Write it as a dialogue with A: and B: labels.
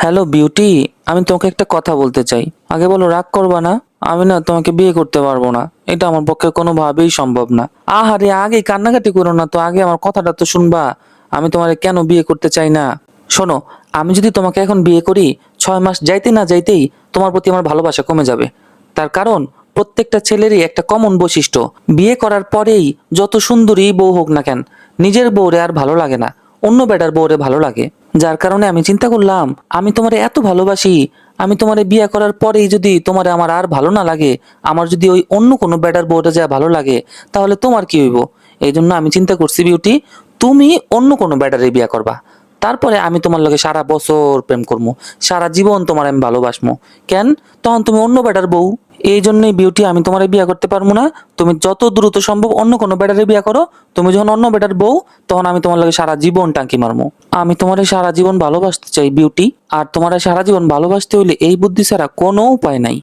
A: Hello beauty, আমি তোমাকে একটা কথা বলতে চাই। আগে বলো, রাগ করবা না? আমি না তোমাকে বিয়ে করতে পারব না। এটা আমার পক্ষে কোনোভাবেই সম্ভব না। আহারে, আগে কান্নাকাটি করো না তো, আগে আমার কথাটা তো শুনবা। আমি তোমার কেন বিয়ে করতে চাই না? শোনো, আমি যদি তোমাকে এখন বিয়ে করি, ছয় মাস যাইতে না যাইতেই তোমার প্রতি আমার ভালোবাসা কমে যাবে। তার কারণ, প্রত্যেকটা ছেলেরই একটা কমন বৈশিষ্ট্য। বিয়ে করার পরেই যত সুন্দরী বউ হোক না কেন, নিজের বউরে আর ভালো লাগে না। অন্য বেটার বউরে ভালো লাগে। যার কারণে আমি চিন্তা করলাম, আমি তোমারে এত ভালোবাসি, আমি তোমারে বিয়ে করার পরেই যদি তোমারে আমার আর ভালো না লাগে, আমার যদি ওই অন্য কোনো বেটার বউটা যা ভালো লাগে, তাহলে তোমার কি হইব? এই জন্য আমি চিন্তা করছি, বিউটি, তুমি অন্য কোনো বেটারে বিয়ে করবা। তারপরে আমি তোমার লগে সারা বছর প্রেম করব সারা জীবন তোমার আমি ভালোবাসবো কেন? তখন তুমি অন্য বেটার বউ। এই জন্যই বিউটি আমি তোমার বিয়ে করতে পারব না। তুমি যত দ্রুত সম্ভব অন্য কোনো বেটারে বিয়ে করো। তুমি যখন অন্য বেটার বউ, তখন আমি তোমার লগে সারা জীবন টাঙ্কি মারবো আমি তোমার সারা জীবন ভালোবাসতে চাই বিউটি আর তোমার সারা জীবন ভালোবাসতে হলে এই বুদ্ধি ছাড়া কোনো উপায় নাই।